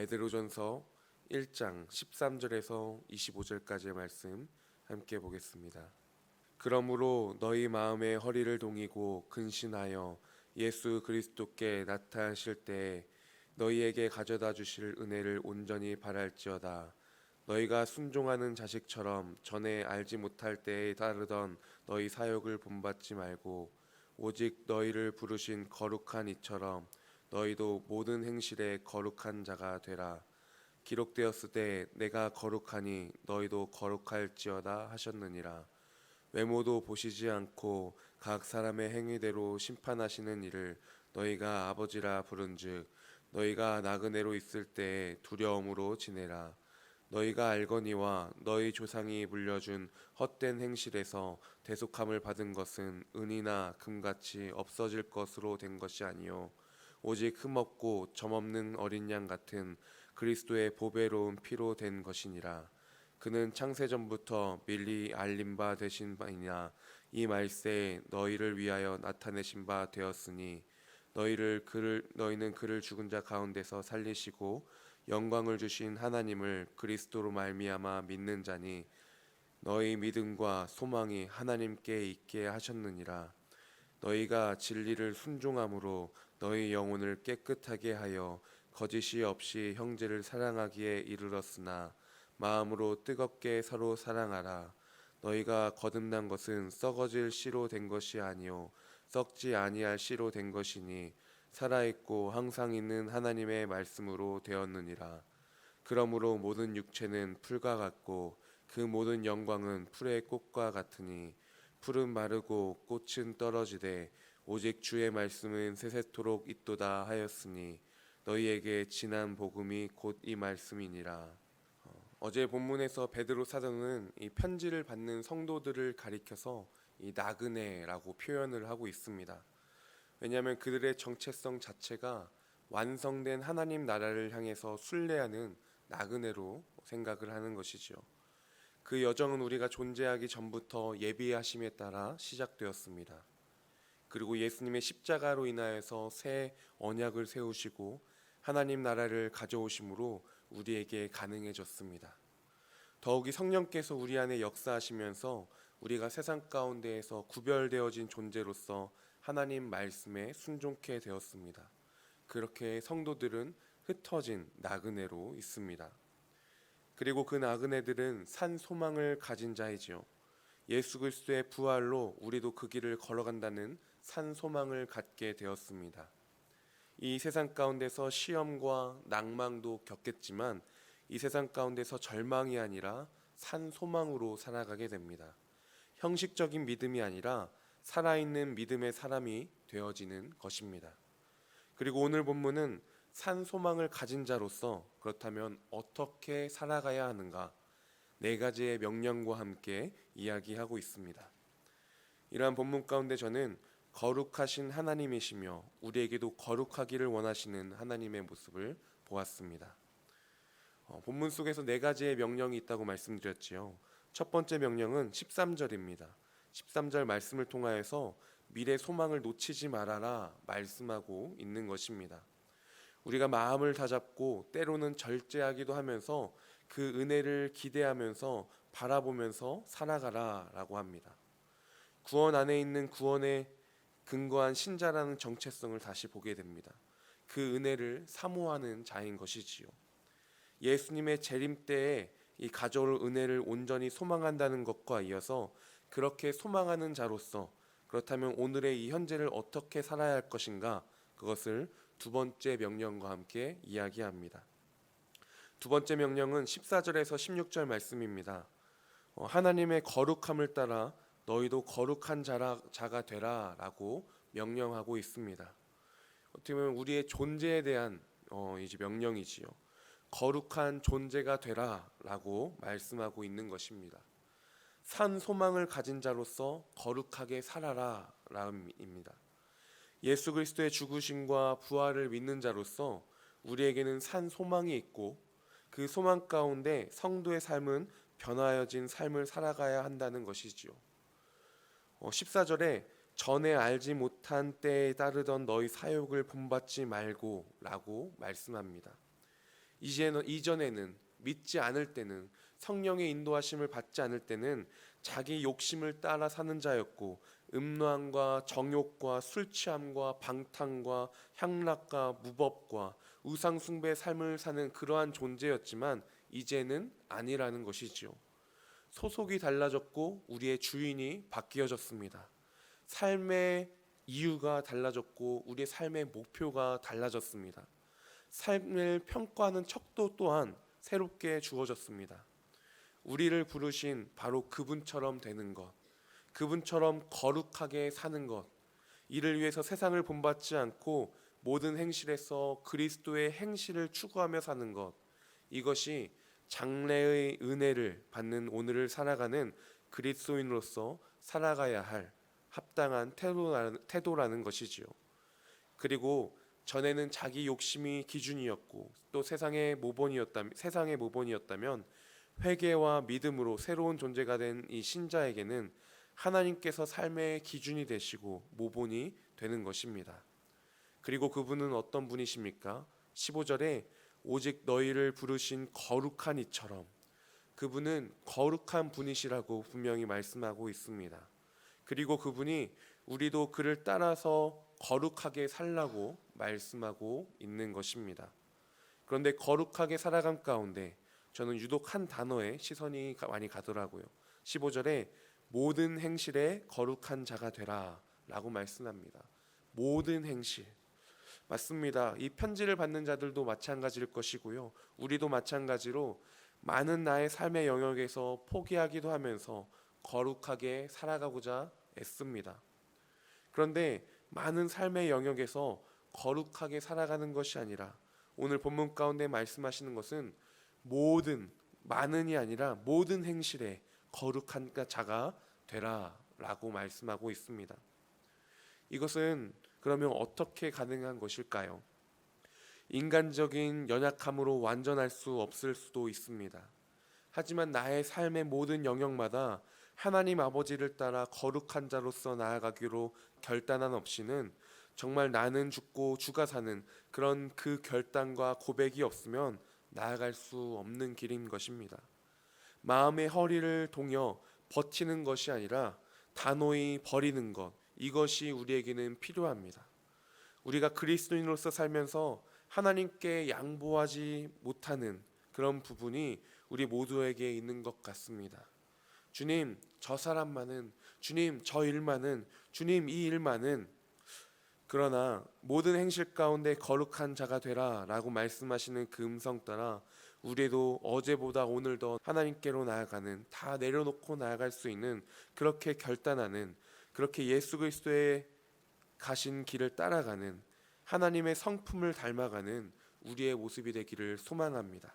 베드로전서 1장 13절에서 25절까지의 말씀 함께 보겠습니다. 그러므로 너희 마음의 허리를 동이고 근신하여 예수 그리스도께 나타나실 때에 너희에게 가져다 주실 은혜를 온전히 바랄지어다. 너희가 순종하는 자식처럼 전에 알지 못할 때에 따르던 너희 사역을 본받지 말고 오직 너희를 부르신 거룩한 이처럼 너희도 모든 행실에 거룩한 자가 되라. 기록되었으되 내가 거룩하니 너희도 거룩할지어다 하셨느니라. 외모도 보시지 않고 각 사람의 행위대로 심판하시는 이를 너희가 아버지라 부른즉 너희가 나그네로 있을 때에 두려움으로 지내라. 너희가 알거니와 너희 조상이 물려준 헛된 행실에서 대속함을 받은 것은 은이나 금같이 없어질 것으로 된 것이 아니요 오직 흠없고 점없는 어린 양 같은 그리스도의 보배로운 피로 된 것이니라. 그는 창세 전부터 밀리 알림 바 되신 바이냐 이 말세에 너희를 위하여 나타내신 바 되었으니 너희를 그를 너희는 그를 죽은 자 가운데서 살리시고 영광을 주신 하나님을 그리스도로 말미암아 믿는 자니 너희 믿음과 소망이 하나님께 있게 하셨느니라 너희가 진리를 순종함으로 너희 영혼을 깨끗하게 하여 거짓이 없이 형제를 사랑하기에 이르렀으나 마음으로 뜨겁게 서로 사랑하라 너희가 거듭난 것은 썩어질 씨로 된 것이 아니요 썩지 아니할 씨로 된 것이니 살아 있고 항상 있는 하나님의 말씀으로 되었느니라. 그러므로 모든 육체는 풀과 같고 그 모든 영광은 풀의 꽃과 같으니 풀은 마르고 꽃은 떨어지되 오직 주의 말씀은 세세토록 있도다 하였으니 너희에게 지난 복음이 곧 이 말씀이니라. 어, 어제 본문에서 베드로 사도는 이 편지를 받는 성도들을 가리켜서 이 나그네라고 표현을 하고 있습니다. 왜냐하면 그들의 정체성 자체가 완성된 하나님 나라를 향해서 순례하는 나그네로 생각을 하는 것이지요. 그 여정은 우리가 존재하기 전부터 예비하심에 따라 시작되었습니다. 그리고 예수님의 십자가로 인하여서 새 언약을 세우시고 하나님 나라를 가져오심으로 우리에게 가능해졌습니다. 더욱이 성령께서 우리 안에 역사하시면서 우리가 세상 가운데에서 구별되어진 존재로서 하나님 말씀에 순종케 되었습니다. 그렇게 성도들은 흩어진 나그네로 있습니다. 그리고 그 나그네들은 산 소망을 가진 자이지요. 예수 그리스도의 부활로 우리도 그 길을 걸어간다는 산 소망을 갖게 되었습니다. 이 세상 가운데서 시험과 낭망도 겪겠지만 이 세상 가운데서 절망이 아니라 산 소망으로 살아가게 됩니다. 형식적인 믿음이 아니라 살아있는 믿음의 사람이 되어지는 것입니다. 그리고 오늘 본문은 산 소망을 가진 자로서 그렇다면 어떻게 살아가야 하는가 네 가지의 명령과 함께 이야기하고 있습니다. 이러한 본문 가운데 저는 거룩하신 하나님이시며 우리에게도 거룩하기를 원하시는 하나님의 모습을 보았습니다. 어, 본문 속에서 네 가지의 명령이 있다고 말씀드렸지요. 첫 번째 명령은 13절입니다. 13절 말씀을 통하여서 미래 소망을 놓치지 말아라 말씀하고 있는 것입니다. 우리가 마음을 다잡고 때로는 절제하기도 하면서 그 은혜를 기대하면서 바라보면서 살아가라라고 합니다. 구원 안에 있는 구원에 근거한 신자라는 정체성을 다시 보게 됩니다. 그 은혜를 사모하는 자인 것이지요. 예수님의 재림 때에 이 가져올 은혜를 온전히 소망한다는 것과 이어서 그렇게 소망하는 자로서 그렇다면 오늘의 이 현재를 어떻게 살아야 할 것인가 그것을 두 번째 명령과 함께 이야기합니다. 두 번째 명령은 14절에서 16절 말씀입니다. 어, 하나님의 거룩함을 따라 너희도 거룩한 자라, 자가 되라라고 명령하고 있습니다. 어떻게 보면 우리의 존재에 대한 어, 이제 명령이지요. 거룩한 존재가 되라라고 말씀하고 있는 것입니다. 산 소망을 가진 자로서 거룩하게 살아라라입니다. 예수 그리스도의 죽으심과 부활을 믿는 자로서 우리에게는 산 소망이 있고 그 소망 가운데 성도의 삶은 변화여진 삶을 살아가야 한다는 것이지요. 어, 14절에 전에 알지 못한 때에 따르던 너희 사욕을 본받지 말고 라고 말씀합니다. 이제는 이전에는 믿지 않을 때는 성령의 인도하심을 받지 않을 때는 자기 욕심을 따라 사는 자였고 음란과 정욕과 술 취함과 방탕과 향락과 무법과 우상 숭배의 삶을 사는 그러한 존재였지만 이제는 아니라는 것이지요. 소속이 달라졌고 우리의 주인이 바뀌어졌습니다. 삶의 이유가 달라졌고 우리의 삶의 목표가 달라졌습니다. 삶을 평가하는 척도 또한 새롭게 주어졌습니다. 우리를 부르신 바로 그분처럼 되는 것, 그분처럼 거룩하게 사는 것, 이를 위해서 세상을 본받지 않고 모든 행실에서 그리스도의 행실을 추구하며 사는 것, 이것이 장래의 은혜를 받는 오늘을 살아가는 그리스도인으로서 살아가야 할 합당한 태도라는, 것이지요. 그리고 전에는 자기 욕심이 기준이었고 또 세상의 모본이었다면 세상의 모본이었다면 회개와 믿음으로 새로운 존재가 된 이 신자에게는 하나님께서 삶의 기준이 되시고 모본이 되는 것입니다. 그리고 그분은 어떤 분이십니까? 15절에 오직 너희를 부르신 거룩한 이처럼 그분은 거룩한 분이시라고 분명히 말씀하고 있습니다. 그리고 그분이 우리도 그를 따라서 거룩하게 살라고 말씀하고 있는 것입니다. 그런데 거룩하게 살아감 가운데 저는 유독 한 단어에 시선이 가- 많이 가더라고요. 15절에 모든 행실에 거룩한 자가 되라라고 말씀합니다. 모든 행실. 맞습니다. 이 편지를 받는 자들도 마찬가지일 것이고요. 우리도 마찬가지로 많은 나의 삶의 영역에서 포기하기도 하면서 거룩하게 살아가고자 애씁니다. 그런데 많은 삶의 영역에서 거룩하게 살아가는 것이 아니라 오늘 본문 가운데 말씀하시는 것은 모든 많은이 아니라 모든 행실에 거룩한 자가 되라라고 말씀하고 있습니다. 이것은 그러면 어떻게 가능한 것일까요? 인간적인 연약함으로 완전할 수 없을 수도 있습니다. 하지만 나의 삶의 모든 영역마다 하나님 아버지를 따라 거룩한 자로서 나아가기로 결단한 없이는 정말 나는 죽고 주가 사는 그런 그 결단과 고백이 없으면 나아갈 수 없는 길인 것입니다. 마음의 허리를 동여 버티는 것이 아니라 단호히 버리는 것 이것이 우리에게는 필요합니다. 우리가 그리스도인으로서 살면서 하나님께 양보하지 못하는 그런 부분이 우리 모두에게 있는 것 같습니다. 주님, 저 사람만은, 주님, 저 일만은, 주님, 이 일만은, 그러나 모든 행실 가운데 거룩한 자가 되라 라고 말씀하시는 그 음성 따라 우리도 어제보다 오늘 더 하나님께로 나아가는 다 내려놓고 나아갈 수 있는 그렇게 결단하는 그렇게 예수 그리스도의 가신 길을 따라가는 하나님의 성품을 닮아가는 우리의 모습이 되기를 소망합니다.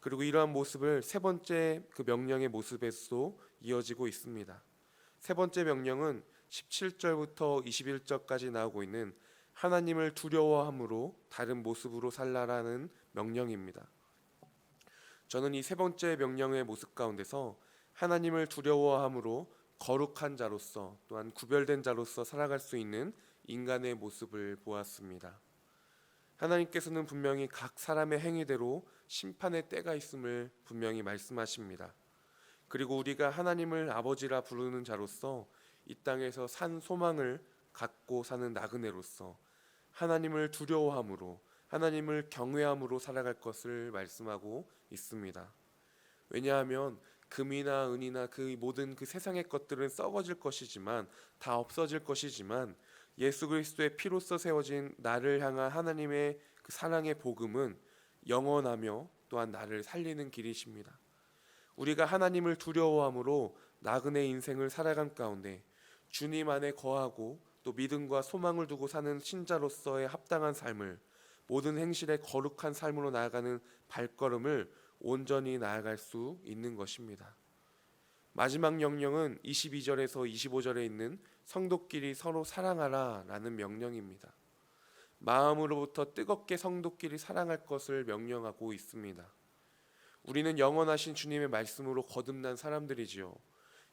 그리고 이러한 모습을 세 번째 그 명령의 모습에서도 이어지고 있습니다. 세 번째 명령은 17절부터 21절까지 나오고 있는 하나님을 두려워함으로 다른 모습으로 살라라는 명령입니다. 저는 이 세 번째 명령의 모습 가운데서 하나님을 두려워함으로 거룩한 자로서 또한 구별된 자로서 살아갈 수 있는 인간의 모습을 보았습니다. 하나님께서는 분명히 각 사람의 행위대로 심판의 때가 있음을 분명히 말씀하십니다. 그리고 우리가 하나님을 아버지라 부르는 자로서 이 땅에서 산 소망을 갖고 사는 나그네로서 하나님을 두려워함으로 하나님을 경외함으로 살아갈 것을 말씀하고 있습니다. 왜냐하면 금이나 은이나 그 모든 그 세상의 것들은 썩어질 것이지만 다 없어질 것이지만 예수 그리스도의 피로써 세워진 나를 향한 하나님의 그 사랑의 복음은 영원하며 또한 나를 살리는 길이십니다. 우리가 하나님을 두려워함으로 나그네 인생을 살아간 가운데 주님 안에 거하고 또 믿음과 소망을 두고 사는 신자로서의 합당한 삶을 모든 행실에 거룩한 삶으로 나아가는 발걸음을 온전히 나아갈 수 있는 것입니다. 마지막 명령은 22절에서 25절에 있는 성도끼리 서로 사랑하라라는 명령입니다. 마음으로부터 뜨겁게 성도끼리 사랑할 것을 명령하고 있습니다. 우리는 영원하신 주님의 말씀으로 거듭난 사람들이지요.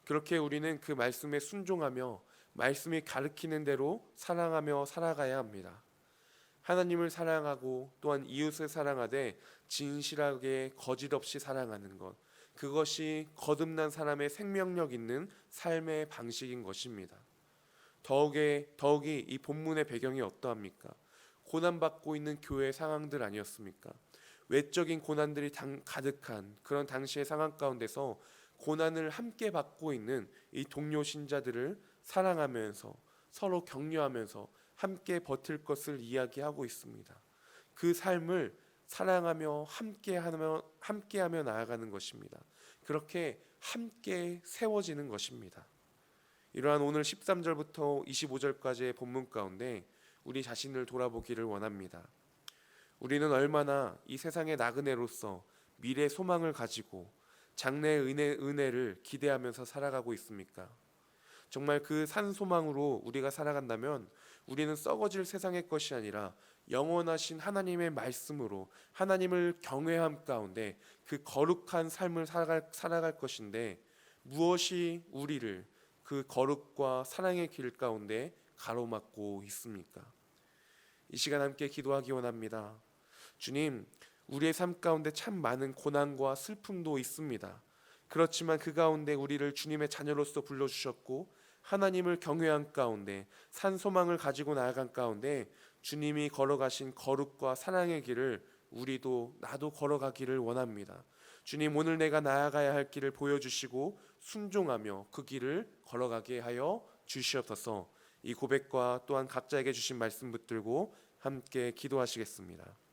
그렇게 우리는 그 말씀에 순종하며 말씀이 가르치는 대로 사랑하며 살아가야 합니다. 하나님을 사랑하고 또한 이웃을 사랑하되 진실하게 거짓 없이 사랑하는 것. 그것이 거듭난 사람의 생명력 있는 삶의 방식인 것입니다. 더욱에 더욱이 이 본문의 배경이 어떠합니까? 고난 받고 있는 교회 상황들 아니었습니까? 외적인 고난들이 당, 가득한 그런 당시의 상황 가운데서 고난을 함께 받고 있는 이 동료 신자들을 사랑하면서 서로 격려하면서 함께 버틸 것을 이야기하고 있습니다. 그 삶을 사랑하며 함께하며 함께하며 나아가는 것입니다. 그렇게 함께 세워지는 것입니다. 이러한 오늘 13절부터 25절까지의 본문 가운데 우리 자신을 돌아보기를 원합니다. 우리는 얼마나 이 세상의 나그네로서 미래 소망을 가지고 장래의 은혜, 은혜를 기대하면서 살아가고 있습니까? 정말 그 산 소망으로 우리가 살아간다면 우리는 썩어질 세상의 것이 아니라 영원하신 하나님의 말씀으로 하나님을 경외함 가운데 그 거룩한 삶을 살아갈, 살아갈 것인데 무엇이 우리를 그 거룩과 사랑의 길 가운데 가로막고 있습니까? 이 시간 함께 기도하기 원합니다. 주님, 우리의 삶 가운데 참 많은 고난과 슬픔도 있습니다. 그렇지만 그 가운데 우리를 주님의 자녀로서 불러주셨고 하나님을 경외한 가운데 산 소망을 가지고 나아간 가운데 주님이 걸어가신 거룩과 사랑의 길을 우리도 나도 걸어가기를 원합니다. 주님 오늘 내가 나아가야 할 길을 보여주시고 순종하며 그 길을 걸어가게 하여 주시옵소서. 이 고백과 또한 각자에게 주신 말씀 붙들고 함께 기도하시겠습니다.